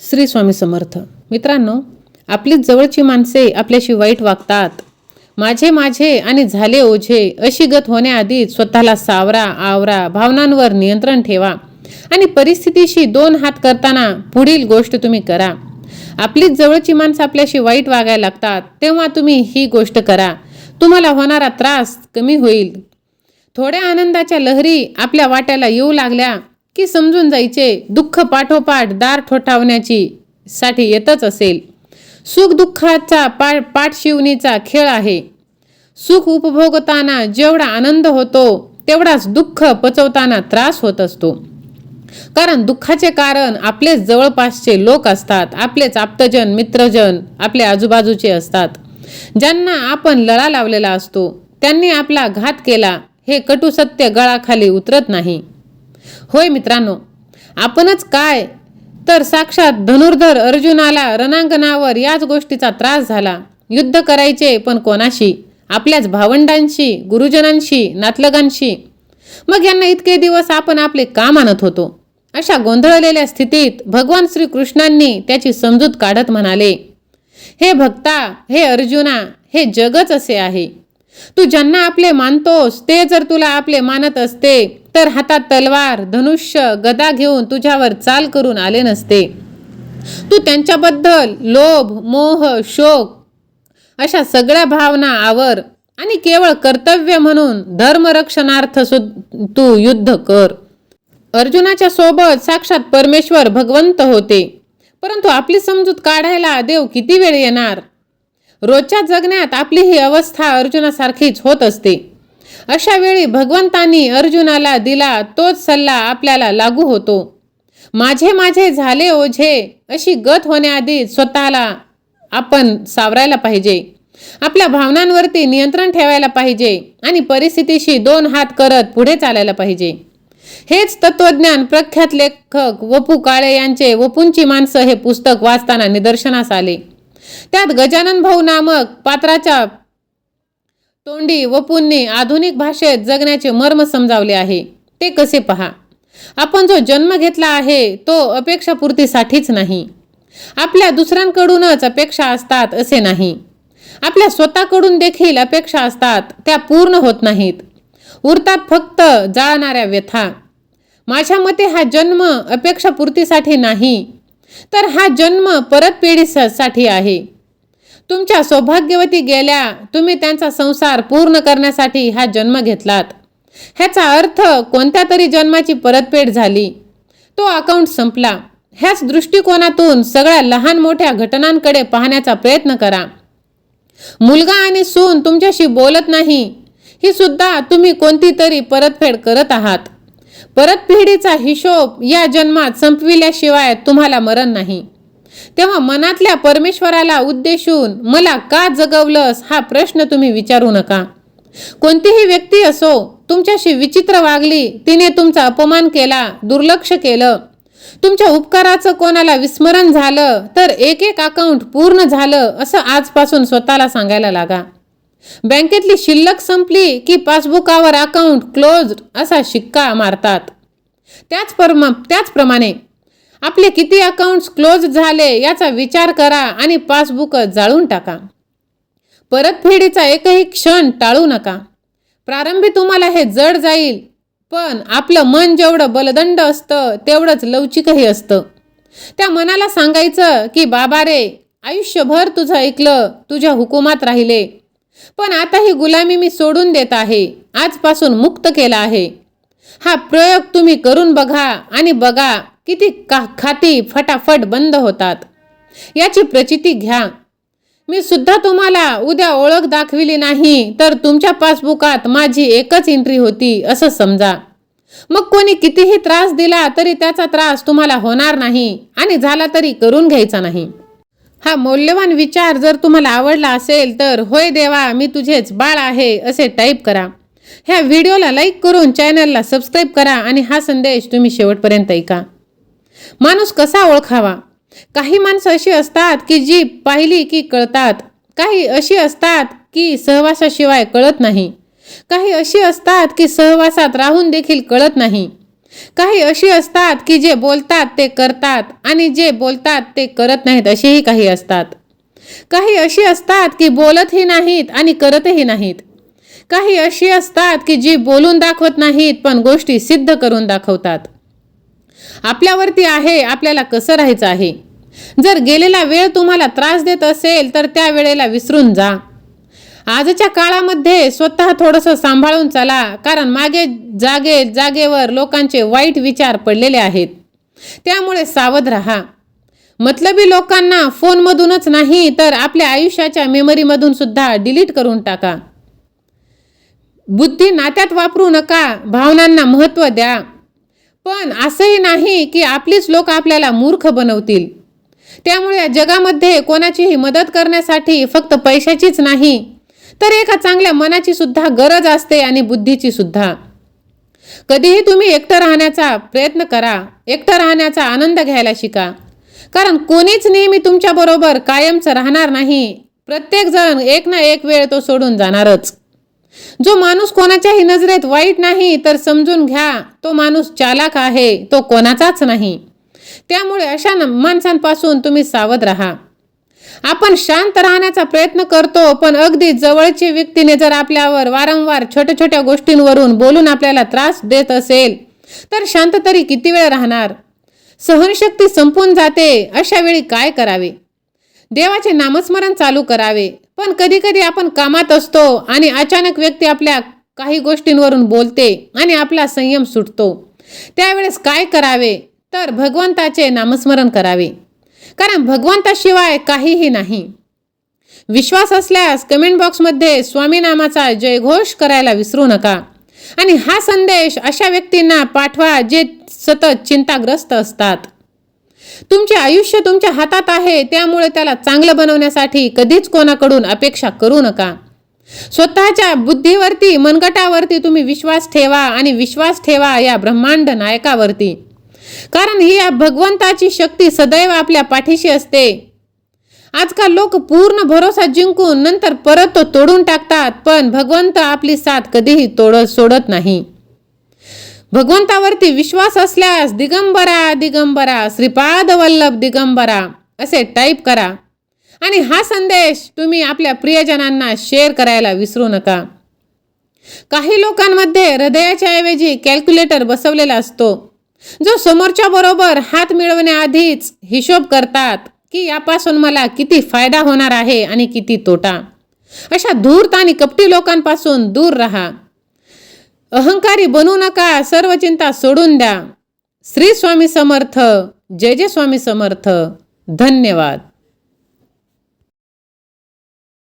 श्री स्वामी समर्थ. मित्रांनो आपली जवळची माणसे आपल्याशी वाईट वागतात. माझे माझे आणि झाले ओझे अशी गत होण्याआधी स्वतःला सावरा आवरा भावनांवर नियंत्रण ठेवा आणि परिस्थितीशी दोन हात करताना पुढील गोष्ट तुम्ही करा. आपलीच जवळची माणसं आपल्याशी वाईट वागायला लागतात तेव्हा तुम्ही ही गोष्ट करा. तुम्हाला होणारा त्रास कमी होईल. थोड्या आनंदाच्या लहरी आपल्या वाट्याला येऊ लागल्या की समजून जायचे. दुःख पाठोपाठ दार ठोठावण्याची साठी येतच असेल. सुख दुःखाचा पा पाठशिवणीचा खेळ आहे. सुख उपभोगताना जेवढा आनंद होतो तेवढाच दुःख पचवताना त्रास होत असतो. कारण दुःखाचे कारण आपलेच जवळपासचे लोक असतात. आपलेच आप्तजन मित्रजन आपले आजूबाजूचे असतात. ज्यांना आपण लळा लावलेला असतो त्यांनी आपला घात केला हे कटुसत्य गळाखाली उतरत नाही. होय मित्रांनो आपणच काय? तर साक्षात धनुर्धर अर्जुनाला रणांगणावर याच गोष्टीचा त्रास झाला. युद्ध करायचे पण कोणाशी? आपल्याच भावंडांशी गुरुजनांशी नातलगांशी. मग यांना इतके दिवस आपण आपले का मानत होतो? अशा गोंधळलेल्या स्थितीत भगवान श्रीकृष्णांनी त्याची समजूत काढत म्हणाले हे भक्ता हे अर्जुना हे जगच असे आहे. तू ज्यांना आपले मानतोस ते जर तुला आपले मानत असते तर हातात तलवार धनुष्य गदा घेऊन तुझ्यावर चाल करून आले नसते. तू त्यांच्याबद्दल लोभ मोह शोक अशा सगळ्या भावना आवर आणि केवळ कर्तव्य म्हणून धर्मरक्षणार्थ सुद तू युद्ध कर. अर्जुनाच्या सोबत साक्षात परमेश्वर भगवंत होते. परंतु आपली समजूत काढायला देव किती वेळ येणार? रोजच्या जगण्यात आपली ही अवस्था अर्जुनासारखीच होत असते. अशा वेळी भगवंतांनी अर्जुनाला दिला तोच सल्ला आपल्याला लागू होतो. माझे माझे झाले ओझे अशी गत होण्याआधी स्वतःला आपण सावरायला पाहिजे. आपल्या भावनांवरती नियंत्रण ठेवायला पाहिजे आणि परिस्थितीशी दोन हात करत पुढे चालायला पाहिजे. हेच तत्वज्ञान प्रख्यात लेखक वपू काळे यांचे वपूंची माणसं हे पुस्तक वाचताना निदर्शनास आले. त्यात गजानन भाऊ नामक पात्राच्या तोंडी वपूंनी आधुनिक भाषेत जगण्याचे मर्म समजावले आहे. ते कसे पहा? आपण जो जन्म घेतला आहे तो अपेक्षापूर्तीसाठीच नाही. आपल्या दुसऱ्यांकडूनच अपेक्षा असतात असे नाही. आपल्या स्वतःकडून देखील अपेक्षा असतात त्या पूर्ण होत नाहीत. उरतात फक्त जाळणाऱ्या व्यथा. माझ्या मते हा जन्म अपेक्षापूर्तीसाठी नाही तर हा जन्म परत पिढीसाठी आहे. तुमच्या सौभाग्यवती गेल्या तुम्ही त्यांचा संसार पूर्ण करण्यासाठी हा जन्म घेतलात. ह्याचा अर्थ कोणत्या तरी जन्माची परतफेड झाली. तो अकाउंट संपला. ह्याच दृष्टिकोनातून सगळ्या लहान मोठ्या घटनांकडे पाहण्याचा प्रयत्न करा. मुलगा आणि सून तुमच्याशी बोलत नाही. ही सुद्धा तुम्ही कोणती तरी परतफेड करत आहात. परतफेडीचा हिशोब या जन्मात संपविल्याशिवाय तुम्हाला मरण नाही. तेव्हा मनातल्या परमेश्वराला उद्देशून मला का जगवलंस हा प्रश्न तुम्ही विचारू नका. कोणतीही व्यक्ती असो तुमच्याशी विचित्र वागली तिने तुमचा अपमान केला दुर्लक्ष केलं तुमच्या उपकाराचं कोणाला विस्मरण झालं तर एक एक अकाउंट पूर्ण झालं असं आजपासून स्वतःला सांगायला लागा. बँकेतली शिल्लक संपली की पासबुकावर अकाउंट क्लोज असा शिक्का मारतात. त्याच परमा त्याचप्रमाणे आपले किती अकाउंट्स क्लोज झाले याचा विचार करा आणि पासबुक जाळून टाका. परतफेडीचा एकही क्षण टाळू नका. प्रारंभी तुम्हाला हे जड जाईल पण आपलं मन जेवढं बलदंड असतं तेवढंच लवचिकही असतं. त्या मनाला सांगायचं की बाबा रे आयुष्यभर तुझं ऐकलं तुझ्या हुकुमात राहिले. पण आता ही गुलामी मी सोडून देत आहे आजपासून मुक्त केला आहे. हा प्रयोग तुम्ही करून बघा आणि बघा किती का खाती फटाफट बंद होतात? याची प्रचिती घ्या. मी सुद्धा तुम्हाला उद्या ओळख दाखविली नाही तर तुमच्या पासबुकात माझी एकच एंट्री होती असं समजा. मग कोणी कितीही त्रास दिला तरी त्याचा त्रास तुम्हाला होणार नाही आणि झाला तरी करून घ्यायचा नाही. हा मौल्यवान विचार जर तुम्हाला आवडला असेल तर होय देवा मी तुझेच बाळ आहे असे टाईप करा. ह्या व्हिडिओला लाईक करून चॅनलला सबस्क्राईब करा आणि हा संदेश तुम्ही शेवटपर्यंत ऐका. माणूस कसा ओळखावा? काही माणसं अशी असतात की जी पाहिली की कळतात. काही अशी असतात की सहवासाशिवाय कळत नाही. काही अशी असतात की सहवासात राहून देखील कळत नाही. काही अशी असतात की जे बोलतात ते करतात आणि जे बोलतात ते करत नाहीत अशीही काही असतात. काही अशी असतात की बोलतही नाहीत आणि करतही नाहीत. काही अशी असतात की जी बोलून दाखवत नाहीत पण गोष्टी सिद्ध करून दाखवतात. आपल्यावरती आहे आपल्याला कसं राहायचं आहे? जर गेलेला वेळ तुम्हाला त्रास देत असेल तर त्या वेळेला विसरून जा. आजच्या काळामध्ये स्वतः थोडंसं सांभाळून चला कारण मागे जागे जागेवर लोकांचे वाईट विचार पडलेले आहेत. त्यामुळे सावध राहा. मतलबी लोकांना फोनमधूनच नाही तर आपल्या आयुष्याच्या मेमरीमधून सुद्धा डिलीट करून टाका. बुद्धी नात्यात वापरू नका भावनांना महत्त्व द्या. पण असंही नाही की आपलीच लोक आपल्याला मूर्ख बनवतील. त्यामुळे या जगामध्ये कोणाचीही मदत करण्यासाठी फक्त पैशाचीच नाही तर एका चांगल्या मनाची सुद्धा गरज असते आणि बुद्धीची सुद्धा. कधीही तुम्ही एकटं राहण्याचा प्रयत्न करा एकटं राहण्याचा आनंद घ्यायला शिका. कारण कोणीच नेहमी तुमच्याबरोबर कायमचं राहणार नाही. प्रत्येकजण एक ना एक वेळ तो सोडून जाणारच. जो माणूस कोणाच्याही नजरेत वाईट नाही तर समजून घ्या तो माणूस चालाक आहे तो कोणाचाच नाही. त्यामुळे अशा माणसांपासून तुम्ही सावध राहा. आपण शांत राहण्याचा प्रयत्न करतो पण अगदी जवळची व्यक्तीने जर आपल्यावर वारंवार छोट्या छोट्या गोष्टींवरून बोलून आपल्याला त्रास देत असेल तर शांत तरी किती वेळ राहणार? सहनशक्ती संपून जाते अशा वेळी काय करावे? देवाचे नामस्मरण चालू करावे पण कधीकधी आपण कामात असतो आणि अचानक व्यक्ती आपल्या काही गोष्टींवरून बोलते आणि आपला संयम सुटतो. त्यावेळेस काय करावे? तर भगवंताचे नामस्मरण करावे. कारण भगवंताशिवाय काहीही नाही. विश्वास असल्यास कमेंट बॉक्समध्ये स्वामी नामाचा जयघोष करायला विसरू नका. आणि हा संदेश अशा व्यक्तींना पाठवा जे सतत चिंताग्रस्त असतात. तुमचे आयुष्य तुमच्या हातात आहे त्यामुळे त्याला चांगलं बनवण्यासाठी कधीच कोणाकडून अपेक्षा करू नका. स्वतःच्या बुद्धीवरती मनगटावरती तुम्ही विश्वास ठेवा आणि विश्वास ठेवा या ब्रह्मांड नायकावरती. कारण ही या भगवंताची शक्ती सदैव आपल्या पाठीशी असते. आजकाल लोक पूर्ण भरोसा जिंकून नंतर परत तो तोडून टाकतात पण भगवंत आपली साथ कधीही तोड सोडत नाही. भगवंतावरती विश्वास असल्यास दिगंबरा दिगंबरा श्रीपाद वल्लभ दिगंबरा असे टाईप करा. आणि हा संदेश तुम्ही आपल्या प्रियजनांना शेअर करायला विसरू नका. काही लोकांमध्ये हृदयाच्या ऐवजी कॅल्क्युलेटर बसवलेला असतो. जो समोरच्या बरोबर हात मिळवण्याआधीच हिशोब करतात की यापासून मला किती फायदा होणार आहे आणि किती तोटा. अशा धूर्त आणि कपटी लोकांपासून दूर राहा. अहंकारी बनू नका सर्व चिंता सोडून द्या. श्री स्वामी समर्थ जय जय स्वामी समर्थ. धन्यवाद.